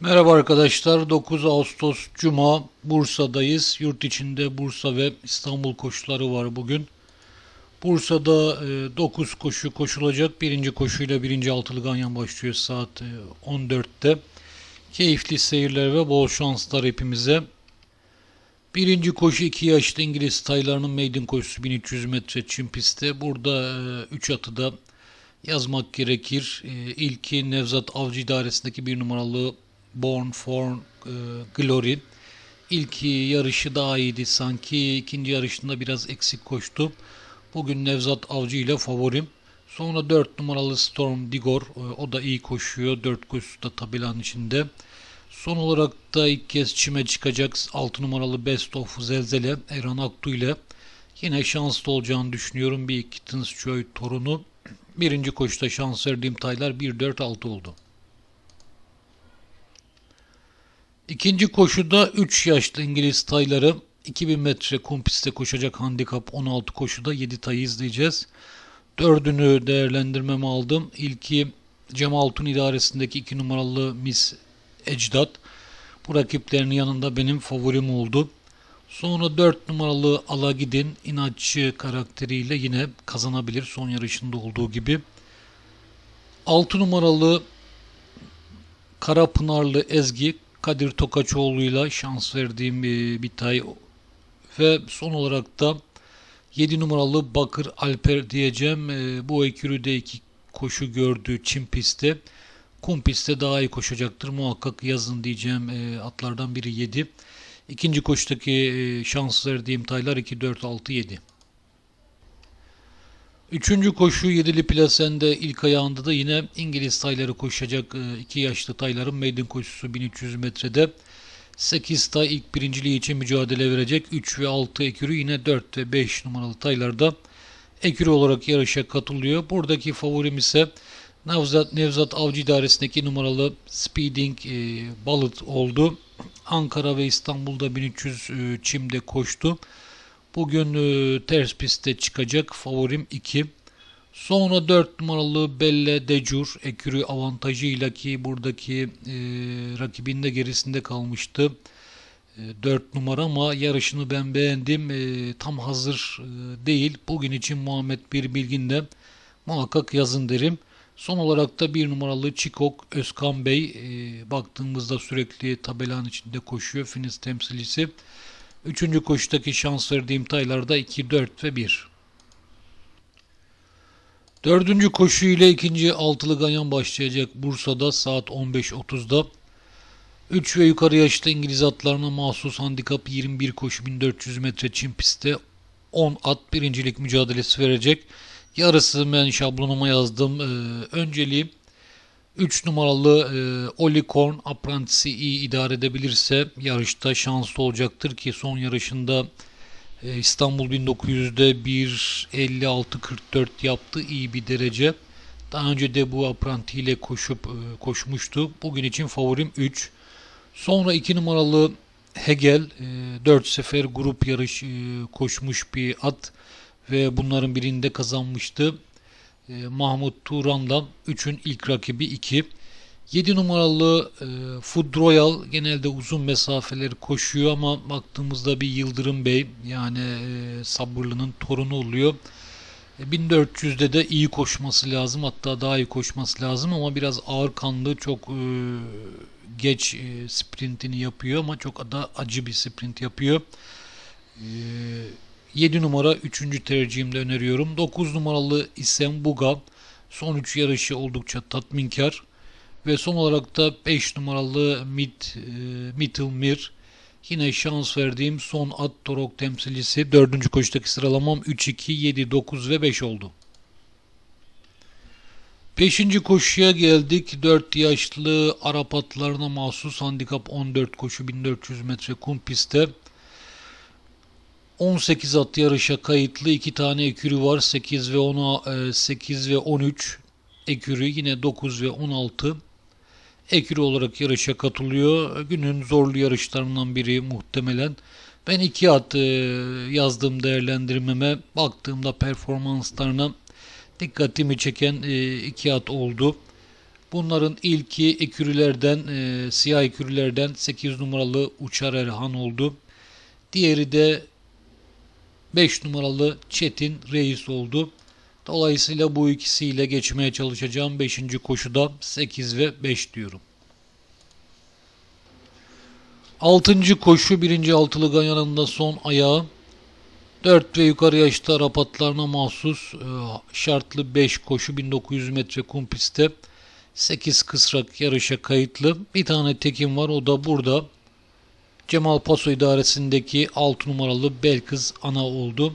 Merhaba arkadaşlar. 9 Ağustos Cuma Bursa'dayız. Yurt içinde Bursa ve İstanbul koşuları var bugün. Bursa'da 9 koşu koşulacak. Birinci koşuyla birinci altılı ganyan başlıyor saat e, 14'te. Keyifli seyirler ve bol şanslar hepimize. Birinci koşu 2 yaşlı İngiliz taylarının maiden koşusu 1300 metre çim pistte. Burada 3 atı da yazmak gerekir. E, İlki Nevzat Avcı İdaresi'ndeki bir numaralı Born for e, Glory. İlk yarışı daha iyiydi sanki. ikinci yarışında biraz eksik koştu. Bugün Nevzat Avcı ile favorim. Sonra 4 numaralı Storm Digor. e, O da iyi koşuyor. 4 koşusu da tabelanın içinde. Son olarak da ilk kez çime çıkacak 6 numaralı Best of Zelzele Erhan Aktu ile yine şanslı olacağını düşünüyorum. Bir Kittens Joy torunu. Birinci koşuda şans verdiğim taylar 1-4-6 oldu. İkinci koşuda 3 yaşlı İngiliz tayları 2000 metre kum koşacak handikap 16 koşuda 7 tayı izleyeceğiz. Dördünü değerlendirmeme aldım. İlki Cem Altun idaresindeki 2 numaralı Miss Ecdat. Bu rakiplerinin yanında benim favorim oldu. Sonra 4 numaralı Alagidin inatçı karakteriyle yine kazanabilir son yarışında olduğu gibi. 6 numaralı Karapınarlı Ezgi Kadir Tokaçoğlu'yla şans verdiğim bir, bir tay ve son olarak da 7 numaralı Bakır Alper diyeceğim. E, Bu ekürüde iki koşu gördü çim pistte. Kum pistte daha iyi koşacaktır. Muhakkak yazın diyeceğim e, atlardan biri 7. İkinci koşudaki e, şans verdiğim taylar 2, 4, 6, 7. Üçüncü koşu yedili plasende ilk ayağında da yine İngiliz tayları koşacak. 2 yaşlı tayların maiden koşusu 1300 metrede. 8 tay ilk birinciliği için mücadele verecek. 3 ve 6 ekürü yine 4 ve 5 numaralı taylarda ekürü olarak yarışa katılıyor. Buradaki favorim ise Nevzat, Nevzat Avcı İdaresi'ndeki numaralı Speeding e, Bullet oldu. Ankara ve İstanbul'da 1300 e, çimde koştu. Bugün e, ters pistte çıkacak. Favorim 2. Sonra 4 numaralı Belle Decur ekürü avantajıyla ki buradaki e, rakibinde gerisinde kalmıştı. E, 4 numara ama yarışını ben beğendim. E, tam hazır e, değil. Bugün için Muhammed Bir Bilgin de muhakkak yazın derim. Son olarak da bir numaralı Çikok Özkan Bey e, baktığımızda sürekli tabelanın içinde koşuyor. Finish temsilcisi. Üçüncü koşudaki şans verdiğim taylarda 2, 4 ve 1. Dördüncü koşu ile ikinci altılı ganyan başlayacak Bursa'da saat 15.30'da. 3 ve yukarı yaşlı İngiliz atlarına mahsus handikap 21 koşu 1400 metre çim pistte 10 at birincilik mücadelesi verecek. Yarısı ben şablonuma yazdım. Ee, önceliği 3 numaralı e, Olicorn Apprentice'i iyi idare edebilirse yarışta şanslı olacaktır ki son yarışında e, İstanbul 1900'de 1.56.44 yaptı iyi bir derece. Daha önce de bu Apprenti ile koşup e, koşmuştu. Bugün için favorim 3. Sonra 2 numaralı Hegel e, 4 sefer grup yarış e, koşmuş bir at ve bunların birinde kazanmıştı. E, Mahmut Turan'dan 3'ün ilk rakibi 2. 7 numaralı e, Food Royal genelde uzun mesafeleri koşuyor ama baktığımızda bir Yıldırım Bey yani e, sabırlının torunu oluyor. E, 1400'de de iyi koşması lazım hatta daha iyi koşması lazım ama biraz ağır kanlı çok e, geç e, sprintini yapıyor ama çok da acı bir sprint yapıyor. E, 7 numara 3. tercihimde öneriyorum. 9 numaralı İsem Buga. Son 3 yarışı oldukça tatminkar. Ve son olarak da 5 numaralı Mid, e, Mittelmir. Yine şans verdiğim son at torok temsilcisi. 4. koşudaki sıralamam 3, 2, 7, 9 ve 5 oldu. 5. koşuya geldik. 4 yaşlı Arap atlarına mahsus handikap 14 koşu 1400 metre kum pistte. 18 at yarışa kayıtlı. 2 tane ekürü var. 8 ve 10 8 ve 13 ekürü yine 9 ve 16 ekürü olarak yarışa katılıyor. Günün zorlu yarışlarından biri muhtemelen. Ben iki at e, yazdığım değerlendirmeme baktığımda performanslarına dikkatimi çeken e, iki at oldu. Bunların ilki ekürülerden, e, siyah ekürülerden 8 numaralı Uçar Erhan oldu. Diğeri de 5 numaralı Çetin Reis oldu. Dolayısıyla bu ikisiyle geçmeye çalışacağım 5. koşuda 8 ve 5 diyorum. 6. koşu 1. altılı ganyanında son ayağı 4 ve yukarı yaşta Arap atlarına mahsus e, şartlı 5 koşu 1900 metre kum pistte 8 kısrak yarışa kayıtlı. Bir tane tekim var o da burada. Cemal Paso idaresindeki 6 numaralı Belkız ana oldu.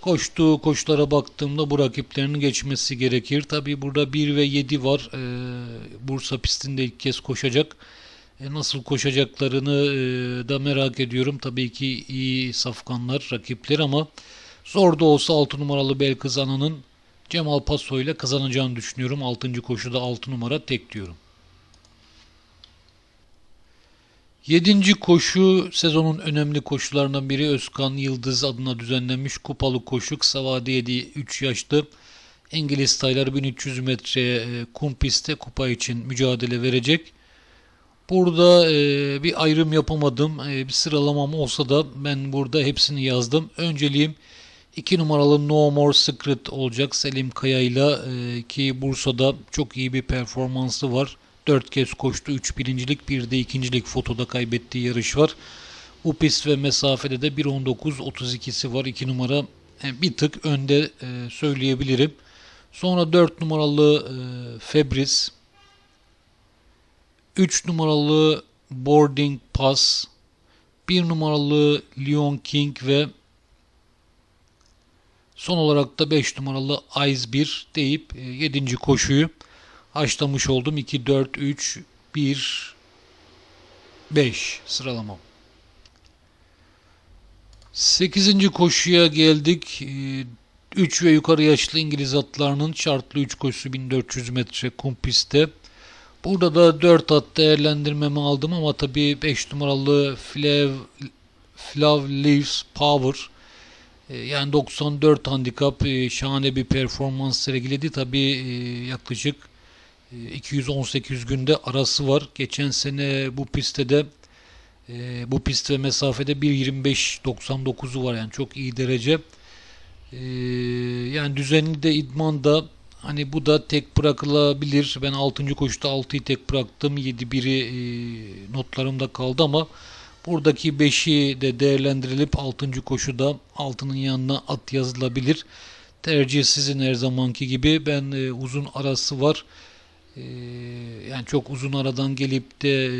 Koştuğu koşulara baktığımda bu rakiplerinin geçmesi gerekir. Tabi burada 1 ve 7 var. Ee, Bursa pistinde ilk kez koşacak. E, nasıl koşacaklarını e, da merak ediyorum. Tabii ki iyi safkanlar, rakipler ama zor da olsa 6 numaralı Belkız Ana'nın Cemal Paso ile kazanacağını düşünüyorum. 6. koşuda 6 numara tek diyorum. 7. koşu sezonun önemli koşularından biri Özkan Yıldız adına düzenlenmiş kupalı koşu kısa vadeli 3 yaşlı İngiliz tayları 1300 metre e, kum pistte kupa için mücadele verecek. Burada e, bir ayrım yapamadım. E, bir sıralamam olsa da ben burada hepsini yazdım. Önceliğim 2 numaralı No More Secret olacak Selim Kaya ile ki Bursa'da çok iyi bir performansı var. 4 kez koştu. 3 birincilik bir de ikincilik fotoda kaybettiği yarış var. Bu pist ve mesafede de 1.19.32'si var. 2 numara yani bir tık önde e, söyleyebilirim. Sonra 4 numaralı e, Febris 3 numaralı Boarding Pass 1 numaralı Leon King ve son olarak da 5 numaralı Ice 1 deyip 7. koşuyu haşlamış oldum. 2, 4, 3, 1, 5 sıralamam. 8. koşuya geldik. 3 ve yukarı yaşlı İngiliz atlarının şartlı 3 koşusu 1400 metre kum pistte. Burada da 4 at değerlendirmemi aldım ama tabii 5 numaralı Flav, Flav Leaves Power yani 94 handikap şahane bir performans sergiledi. Tabii yaklaşık 218 günde arası var. Geçen sene bu pistte de bu pist ve mesafede 1.25.99'u var yani çok iyi derece. Yani düzenli de idmanda Hani bu da tek bırakılabilir. Ben 6. koşuda 6'yı tek bıraktım. 7 biri e, notlarımda kaldı ama buradaki 5'i de değerlendirilip 6. koşuda altının yanına at yazılabilir. Tercih sizin her zamanki gibi. Ben e, uzun arası var. E, yani çok uzun aradan gelip de e,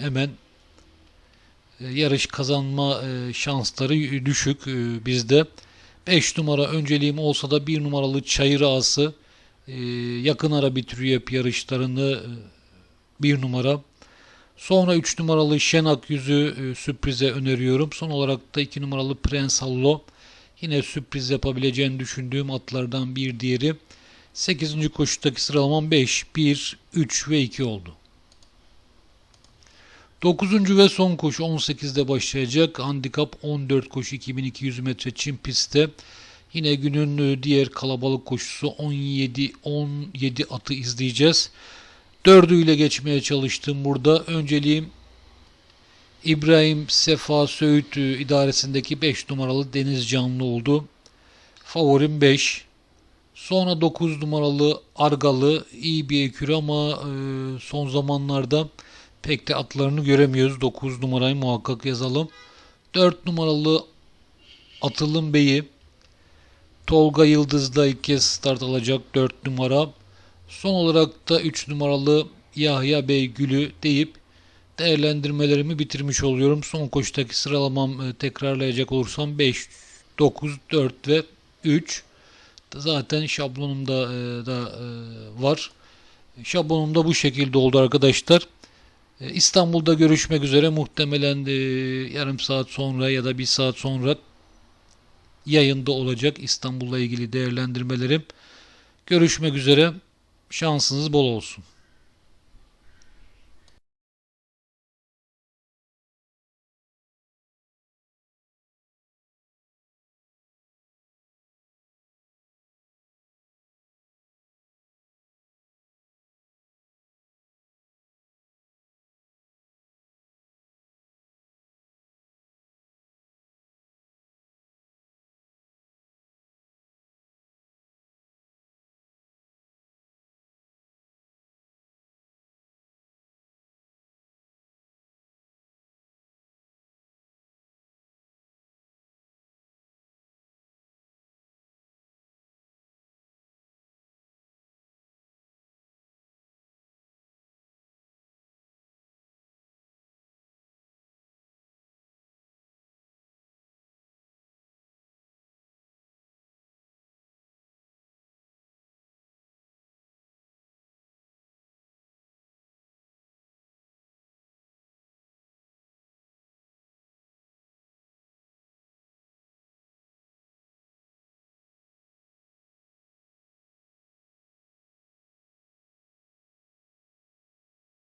hemen e, yarış kazanma e, şansları düşük bizde. 5 numara önceliğim olsa da 1 numaralı çayır ağası ee, yakın ara bitiriyor hep yarışlarını e, bir numara. Sonra 3 numaralı Şenak yüzü sürprize öneriyorum. Son olarak da 2 numaralı Prens Hallo. Yine sürpriz yapabileceğini düşündüğüm atlardan bir diğeri. 8. koşudaki sıralamam 5, 1, 3 ve 2 oldu. 9. ve son koşu 18'de başlayacak. Handikap 14 koşu 2200 metre çim pistte. Yine günün e, diğer kalabalık koşusu 17 17 atı izleyeceğiz. Dördüyle geçmeye çalıştım burada. Önceliğim İbrahim Sefa Söğüt e, idaresindeki 5 numaralı Deniz Canlı oldu. Favorim 5. Sonra 9 numaralı Argalı iyi bir ekür ama e, son zamanlarda pek de atlarını göremiyoruz. 9 numarayı muhakkak yazalım. 4 numaralı Atılım Bey'i Tolga Yıldız'da ilk kez start alacak 4 numara. Son olarak da 3 numaralı Yahya Bey Gül'ü deyip değerlendirmelerimi bitirmiş oluyorum. Son koşudaki sıralamam e, tekrarlayacak olursam 5, 9, 4 ve 3. Zaten şablonumda e, da e, var. Şablonumda bu şekilde oldu arkadaşlar. İstanbul'da görüşmek üzere. Muhtemelen yarım saat sonra ya da bir saat sonra yayında olacak İstanbul'la ilgili değerlendirmelerim. Görüşmek üzere. Şansınız bol olsun.